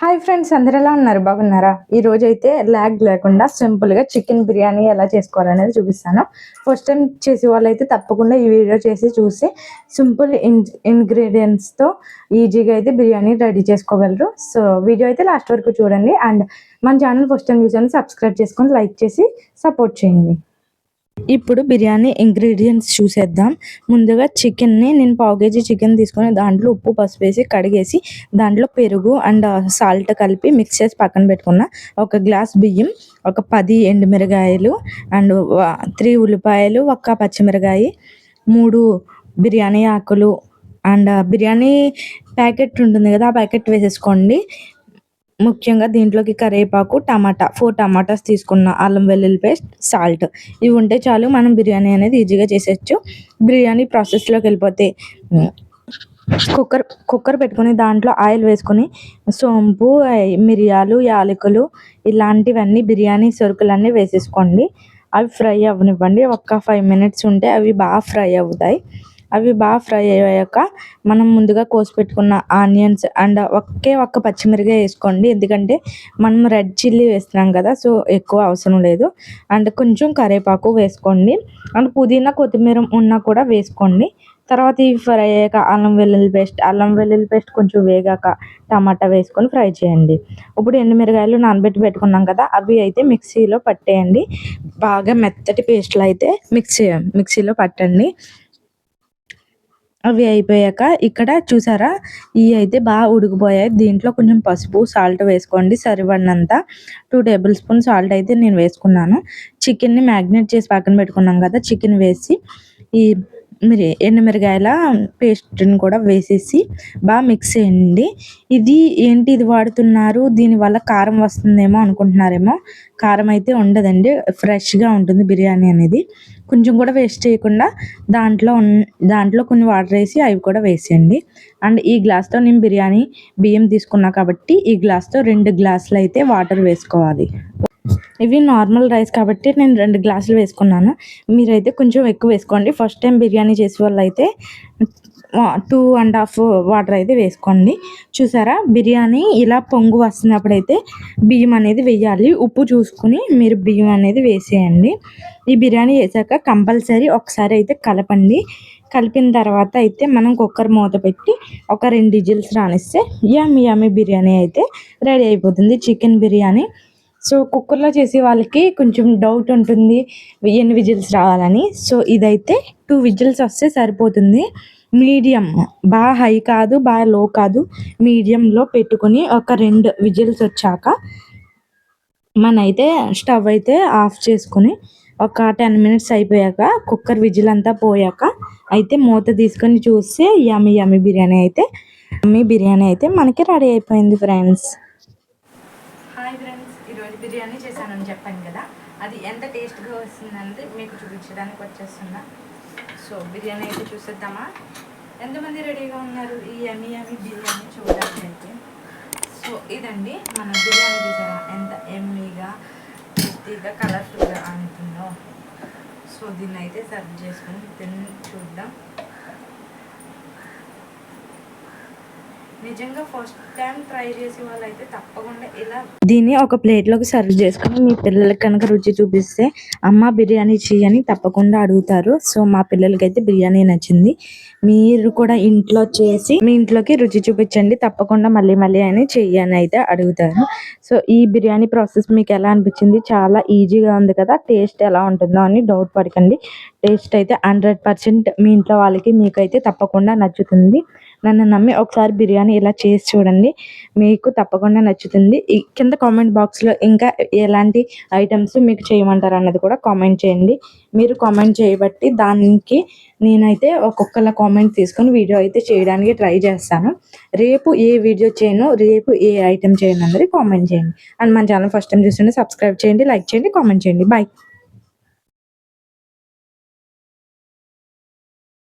Hi friends అందరు ఎలా ఉన్నారు? బాగున్నారా? ఈ రోజు అయితే ల్యాగ్ లేకుండా సింపుల్గా చికెన్ బిర్యానీ ఎలా చేసుకోవాలనేది చూపిస్తాను. ఫస్ట్ టైం చేసే వాళ్ళైతే తప్పకుండా ఈ వీడియో చేసి చూసి సింపుల్ ఇన్ ఇంగ్రీడియంట్స్తో ఈజీగా అయితే బిర్యానీ రెడీ చేసుకోగలరు. సో వీడియో అయితే లాస్ట్ వరకు చూడండి. అండ్ మన ఛానల్ ఫస్ట్ టైం చూసాను సబ్స్క్రైబ్ చేసుకొని లైక్ చేసి సపోర్ట్ చేయండి. ఇప్పుడు బిర్యానీ ఇంగ్రీడియంట్స్ చూసేద్దాం. ముందుగా చికెన్ని నేను పావు కేజీ చికెన్ తీసుకొని దాంట్లో ఉప్పు పసుపు వేసి కడిగేసి దాంట్లో పెరుగు అండ్ సాల్ట్ కలిపి మిక్స్ చేసి పక్కన పెట్టుకున్న. ఒక గ్లాస్ బియ్యం ఒక పది ఎండుమిరగాయలు అండ్ త్రీ ఉల్లిపాయలు ఒక్క పచ్చిమిరకాయ మూడు బిర్యానీ ఆకులు అండ్ బిర్యానీ ప్యాకెట్ ఉంటుంది కదా ఆ ప్యాకెట్ వేసేసుకోండి. ముఖ్యంగా దీంట్లోకి కరివేపాకు టమాటా ఫోర్ టమాటాస్ తీసుకున్న అల్లం వెల్లుల్లి పేస్ట్ సాల్ట్ ఇవి ఉంటే చాలు మనం బిర్యానీ అనేది ఈజీగా చేసేయచ్చు. బిర్యానీ ప్రాసెస్లోకి వెళ్ళిపోతే కుక్కర్ కుక్కర్ పెట్టుకొని దాంట్లో ఆయిల్ వేసుకొని సోంపు మిరియాలు యాలకులు ఇలాంటివన్నీ బిర్యానీ సరుకులన్నీ వేసేసుకోండి. అవి ఫ్రై అవ్వనివ్వండి. ఒక్క ఫైవ్ మినిట్స్ ఉంటే అవి బాగా ఫ్రై అవుతాయి. అవి బాగా ఫ్రై అయ్యాక మనం ముందుగా కోసి పెట్టుకున్న ఆనియన్స్ అండ్ ఒకే ఒక్క పచ్చిమిరకాయ వేసుకోండి. ఎందుకంటే మనం రెడ్ చిల్లీ వేస్తున్నాం కదా సో ఎక్కువ అవసరం లేదు. అండ్ కొంచెం కరివేపాకు వేసుకోండి. అండ్ పుదీనా కొత్తిమీర ఉన్నా కూడా వేసుకోండి. తర్వాత ఇవి ఫ్రై అయ్యాక అల్లం వెల్లుల్లి పేస్ట్ అల్లం వెల్లుల్లి పేస్ట్ కొంచెం వేగాక టమాటా వేసుకొని ఫ్రై చేయండి. ఇప్పుడు ఎండుమిరగాయలు నానబెట్టి పెట్టుకున్నాం కదా అవి అయితే మిక్సీలో పట్టేయండి. బాగా మెత్తటి పేస్ట్లు అయితే మిక్సీ మిక్సీలో పట్టండి. అవి అయిపోయాక ఇక్కడ చూసారా? ఇవి అయితే బాగా ఉడికిపోయాయి. దీంట్లో కొంచెం పసుపు సాల్ట్ వేసుకోండి. సరిపడినంత టూ టేబుల్ స్పూన్ సాల్ట్ అయితే నేను వేసుకున్నాను. చికెన్ని మ్యాగ్నేట్ చేసి పక్కన పెట్టుకున్నాం కదా చికెన్ వేసి ఈ మిరి ఎండుమిరగాయల పేస్ట్ని కూడా వేసేసి బాగా మిక్స్ చేయండి. ఇది ఏంటి ఇది వాడుతున్నారు? దీనివల్ల కారం వస్తుందేమో అనుకుంటున్నారేమో. కారం అయితే ఉండదండి. ఫ్రెష్గా ఉంటుంది బిర్యానీ అనేది. కొంచెం కూడా వేస్ట్ చేయకుండా దాంట్లో దాంట్లో కొన్ని వాటర్ వేసి అవి కూడా వేసేయండి. అండ్ ఈ గ్లాస్తో నేను బిర్యానీ బియ్యం తీసుకున్నా కాబట్టి ఈ గ్లాస్తో రెండు గ్లాసులు అయితే వాటర్ వేసుకోవాలి. ఇవి నార్మల్ రైస్ కాబట్టి నేను రెండు గ్లాసులు వేసుకున్నాను. మీరైతే కొంచెం ఎక్కువ వేసుకోండి. ఫస్ట్ టైం బిర్యానీ చేసే వాళ్ళు అయితే టూ అండ్ హాఫ్ వాటర్ అయితే వేసుకోండి. చూసారా? బిర్యానీ ఇలా పొంగు వస్తున్నప్పుడైతే బియ్యం అనేది వేయాలి. ఉప్పు చూసుకుని మీరు బియ్యం అనేది వేసేయండి. ఈ బిర్యానీ వేసాక కంపల్సరీ ఒకసారి అయితే కలపండి. కలిపిన తర్వాత అయితే మనం కుక్కర్ మూత పెట్టి ఒక రెండు డిజిల్స్ రానిస్తే యమ్మి యమ్మి బిర్యానీ అయితే రెడీ అయిపోతుంది. చికెన్ బిర్యానీ. సో కుక్కర్లో చేసే వాళ్ళకి కొంచెం డౌట్ ఉంటుంది. ఎన్ని విజిల్స్ రావాలని. సో ఇదైతే టూ విజిల్స్ వస్తే సరిపోతుంది. మీడియం బాగా హై కాదు బాగా లో కాదు మీడియంలో పెట్టుకొని ఒక రెండు విజిల్స్ వచ్చాక మనైతే స్టవ్ అయితే ఆఫ్ చేసుకొని ఒక టెన్ మినిట్స్ అయిపోయాక కుక్కర్ విజిల్ అంతా పోయాక అయితే మూత తీసుకొని చూస్తే యమ్మి యమ్మి బిర్యానీ అయితే యమ్మి బిర్యానీ అయితే మనకి రెడీ అయిపోయింది ఫ్రెండ్స్. హాయ్ ఫ్రెండ్స్ ఈరోజు బిర్యానీ చేశానని చెప్పాను కదా అది ఎంత టేస్ట్గా వస్తుందంటే మీకు చూపించడానికి వచ్చేస్తున్నా సో బిర్యానీ అయితే చూసేద్దామా? ఎంతమంది రెడీగా ఉన్నారు? ఈ ఎమ్మి ఎమి బిర్యానీ చూడడానికి అయితే. సో ఇదండి మన బిర్యానీ చూసారా ఎంత ఎమ్మీగా టేస్టీగా కలర్ఫుల్గా అంటుందో సో దీన్ని అయితే సర్వ్ చేసుకుని తిని చూద్దాం. నిజంగా ఫస్ట్ టైం ట్రై చేసే వాళ్ళైతే తప్పకుండా ఇలా దీన్ని ఒక ప్లేట్లోకి సర్వ్ చేసుకుని మీ పిల్లలకి కనుక రుచి చూపిస్తే అమ్మ బిర్యానీ చేయని తప్పకుండా అడుగుతారు. సో మా పిల్లలకి అయితే బిర్యానీ నచ్చింది. మీరు కూడా ఇంట్లో చేసి మీ ఇంట్లోకి రుచి చూపించండి. తప్పకుండా మళ్ళీ మళ్ళీ అని చెయ్యని అయితే అడుగుతారు. సో ఈ బిర్యానీ ప్రాసెస్ మీకు ఎలా అనిపించింది? చాలా ఈజీగా ఉంది కదా. టేస్ట్ ఎలా ఉంటుందో అని డౌట్ పడకండి. టేస్ట్ అయితే హండ్రెడ్ పర్సెంట్ మీ ఇంట్లో వాళ్ళకి మీకైతే తప్పకుండా నచ్చుతుంది. నన్ను నమ్మి ఒకసారి బిర్యానీ ఇలా చేసి చూడండి. మీకు తప్పకుండా నచ్చుతుంది. కింద కామెంట్ బాక్స్లో ఇంకా ఎలాంటి ఐటమ్స్ మీకు చేయమంటారు అన్నది కూడా కామెంట్ చేయండి. మీరు కామెంట్ చేయబట్టి దానికి నేనైతే ఒక్కొక్కలా కామెంట్ తీసుకొని వీడియో అయితే చేయడానికి ట్రై చేస్తాను. రేపు ఏ వీడియో చేయను రేపు ఏ ఐటమ్ చేయను అన్నది కామెంట్ చేయండి. అండ్ మన ఛానల్ ఫస్ట్ టైం చూస్తుంటే సబ్స్క్రైబ్ చేయండి లైక్ చేయండి కామెంట్ చేయండి. బాయ్.